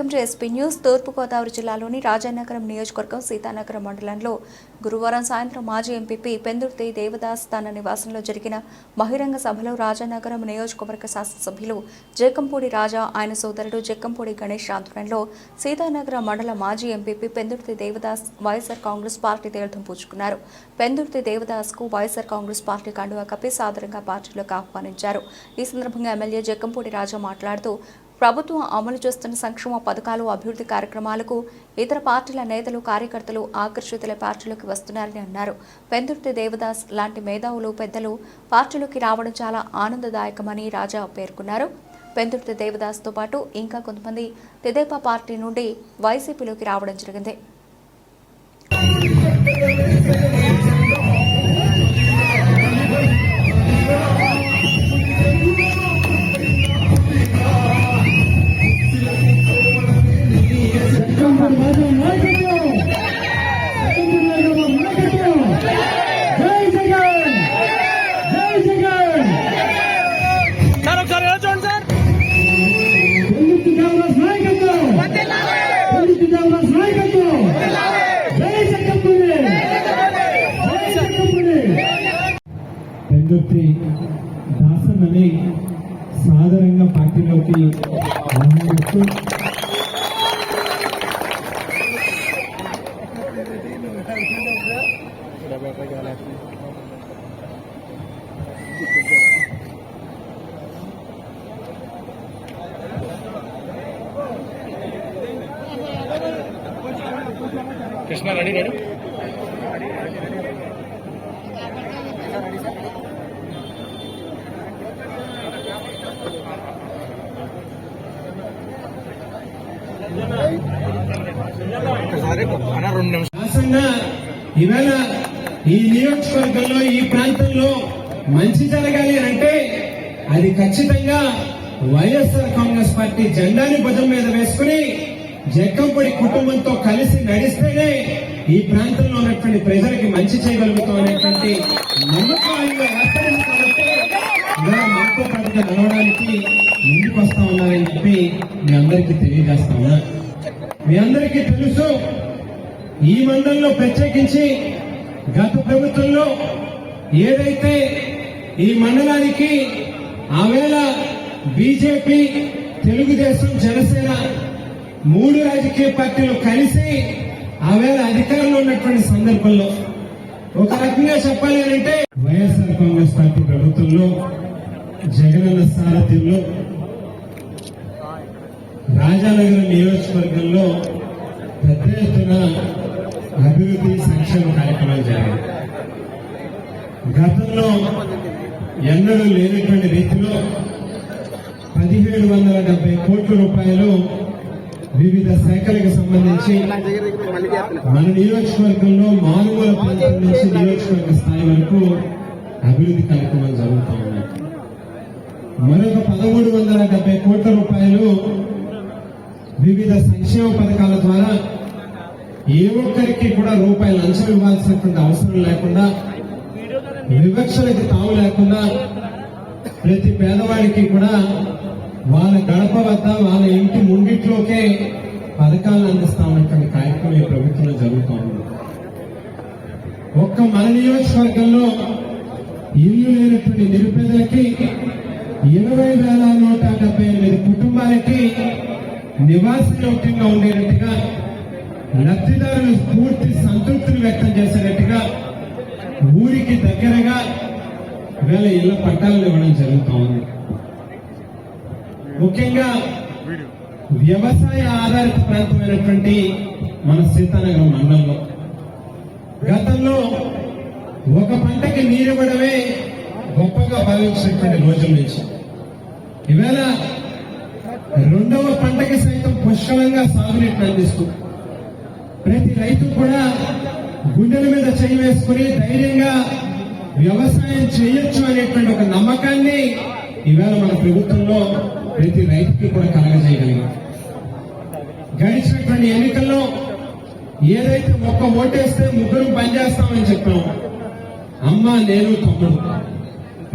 Welcome to SP news Thurpu Godavari జిల్లాలోని రాజానగరం నియోజకవర్గం సీతానగరం మండలంలో గురువారం సాయంత్రం మాజీ ఎంపీపీ పెందుర్తి దేవదాస్ తన నివాసంలో జరిగిన బహిరంగ సభలో రాజానగరం నియోజకవర్గ శాసనసభ్యులు జేకంపూడి రాజా ఆయన సోదరుడు జక్కంపూడి గణేష్ ఆధ్వర్యంలో సీతానగరం మండల మాజీ MPP Pendurthi Devadas YSR Congress party తీర్థం పూచుకున్నారు పెందుర్తి దేవదాస్కు వైఎస్ఆర్ కాంగ్రెస్ పార్టీ కండువా కప్పి సాదరంగా పార్టీలోకి ఆహ్వానించారు. ఈ సందర్భంగా ఎమ్మెల్యే జక్కంపూడి రాజా మాట్లాడుతూ ప్రభుత్వం అమలు చేస్తున్న సంక్షేమ పథకాలు అభివృద్ధి కార్యక్రమాలకు ఇతర పార్టీల నేతలు కార్యకర్తలు ఆకర్షితుల పార్టీలోకి వస్తున్నారని అన్నారు. పెందుర్తి దేవదాస్ లాంటి మేధావులు పెద్దలు పార్టీలోకి రావడం చాలా ఆనందదాయకమని రాజా పేర్కొన్నారు. పెందుర్తి దేవదాస్తో పాటు ఇంకా కొంతమంది తెదేపా పార్టీ నుండి వైసీపీలోకి రావడం జరిగింది. పెందుర్తి దాసన్నని సాధారణంగా పార్టీలోకి ఆహ్వానిస్తూ కృష్ణ రెడీ రెడీ? ఒకసారి ఈవేళ ఈ నియోజకవర్గంలో ఈ ప్రాంతంలో మంచి జరగాలి అని అంటే అది ఖచ్చితంగా వైఎస్ఆర్ కాంగ్రెస్ పార్టీ జెండాని భుజం మీద వేసుకుని జక్కంపడి కుటుంబంతో కలిసి నడిస్తేనే ఈ ప్రాంతంలో ఉన్నటువంటి ప్రజలకి మంచి చేయగలుగుతాం అనేటువంటి నమ్మకం మనతో పాటుగా నడవడానికి ముందుకు వస్తా ఉన్నారని చెప్పి మీ అందరికీ తెలియజేస్తా ఉన్నా. మీ అందరికీ తెలుసు ఈ మండలంలో ప్రత్యేకించి గత ప్రభుత్వంలో ఏదైతే ఈ మండలానికి ఆవేళ బీజేపీ తెలుగుదేశం జనసేన మూడు రాజకీయ పార్టీలు కలిసి ఆవేళ అధికారంలో ఉన్నటువంటి సందర్భంలో ఒక రకంగా చెప్పాలి అంటే వైఎస్ఆర్ కాంగ్రెస్ పార్టీ ప్రభుత్వంలో జగనన్న సారథ్యంలో రాజానగరం నియోజకవర్గంలో పెద్ద ఎత్తున అభివృద్ధి సంక్షేమ కార్యక్రమాలు జరిగాయి. గతంలో ఎన్నడూ లేనటువంటి రీతిలో పదిహేడు వందల డెబ్బై కోట్ల రూపాయలు వివిధ శాఖలకు సంబంధించి మన నియోజకవర్గంలో మారుమూల ప్రాంతం నుంచి నియోజకవర్గ స్థాయి వరకు అభివృద్ధి కార్యక్రమాలు జరుగుతూ ఉన్నాయి. మరొక పదమూడు వందల డెబ్బై కోట్ల రూపాయలు వివిధ సంక్షేమ పథకాల ద్వారా ఏ ఒక్కరికి కూడా రూపాయలు లంచం ఇవ్వాల్సినటువంటి అవసరం లేకుండా వివక్షలకు తావు లేకుండా ప్రతి పేదవాడికి కూడా వాళ్ళ గడప వద్ద వాళ్ళ ఇంటి ముంగిట్లోకే పథకాలను అందిస్తా ఉన్నటువంటి కార్యక్రమం ఈ ప్రభుత్వంలో జరుగుతూ ఉంది. ఒక్క మన నియోజకవర్గంలో ఇల్లు లేనటువంటి నిరుపేదలకి ఇరవై వేల నూట డెబ్బై ఎనిమిది కుటుంబాలకి నివాస యోగ్యంగా ఉండేటట్టుగా లబ్ధిదారులు పూర్తి సంతృప్తిని వ్యక్తం చేసేటట్టుగా ఊరికి దగ్గరగా వేల ఇళ్ళ పట్టాలను ఇవ్వడం జరుగుతూ ఉంది. ముఖ్యంగా వ్యవసాయ ఆధారిత ప్రాంతమైనటువంటి మన సీతానగరం మండలంలో. గతంలో ఒక పంటకి నీరివ్వడమే గొప్పగా భావించినటువంటి రోజుల నుంచి. ఈవేళ రెండవ పంటకి సైతం పుష్కలంగా సాగునీటిని అందిస్తూ ప్రతి రైతు కూడా గుండెల మీద చేయి వేసుకుని ధైర్యంగా వ్యవసాయం చేయొచ్చు అనేటువంటి ఒక నమ్మకాన్ని ఈవేళ మన ప్రభుత్వంలో ప్రతి రైతుకి కూడా కలగజేయగలిగాం. గడిచినటువంటి ఎన్నికల్లో ఏదైతే ఒక్క ఓటేస్తే ముగ్గురు పనిచేస్తామని చెప్పాం. అమ్మ నేను తమ్ముడు.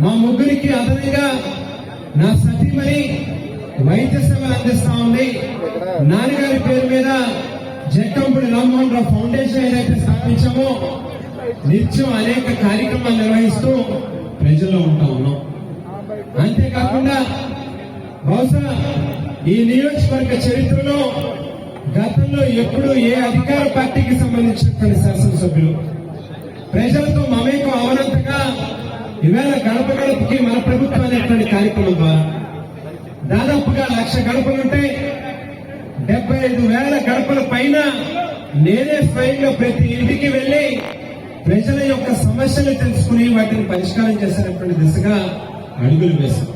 మా ముగ్గురికి అదనంగా నా సతీమణి వైద్య సేవలు అందిస్తా ఉంది. నాన్నగారి పేరు మీద జక్కంపూడి రామ్మోహన్ రావు ఫౌండేషన్ ఏదైతే స్థాపించామో నిత్యం అనేక కార్యక్రమాలు నిర్వహిస్తూ ప్రజల్లో ఉంటా ఉన్నాం. అంతేకాకుండా బహుశా ఈ నియోజకవర్గ చరిత్రలో గతంలో ఎప్పుడు ఏ అధికార పార్టీకి సంబంధించిన శాసనసభ్యులు ప్రజలతో మమేకం అవనంతగా ఈవేళ గడప గడపకి మన ప్రభుత్వం అనేటువంటి కార్యక్రమం ద్వారా దాదాపుగా లక్ష గడపలుంటే డెబ్బై ఐదు వేల గడపల పైన నేనే స్వయంగా ప్రతి ఇంటికి వెళ్ళి ప్రజల యొక్క సమస్యలు తెలుసుకుని వాటిని పరిష్కారం చేసినటువంటి దిశగా అడుగులు వేశాం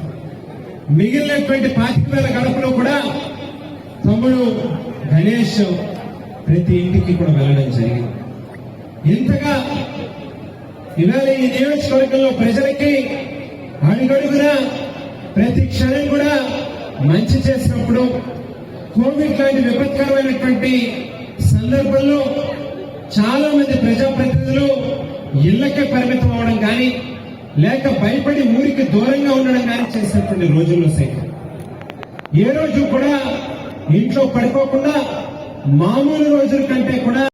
మిగిలినటువంటి పాతిక వేల గడపలో కూడా తమ్ముడు గణేష్ ప్రతి ఇంటికి కూడా వెళ్ళడం జరిగింది. ఇంతగా ఇవాళ ఈ నియోజకవర్గంలో ప్రజలకి అడుగడుగునా ప్రతి క్షణం కూడా మంచి చేసినప్పుడు కోవిడ్ లాంటి విపత్కరమైనటువంటి సందర్భంలో చాలా మంది ప్రజాప్రతినిధులు ఇళ్ళకే పరిమితం అవడం కానీ లేక భయపడి ఊరికి దూరంగా ఉండడం కానీ చేసినటువంటి రోజుల్లో సైతం. ఏ రోజు కూడా ఇంట్లో పడుకోకుండా మామూలు రోజుల కంటే కూడా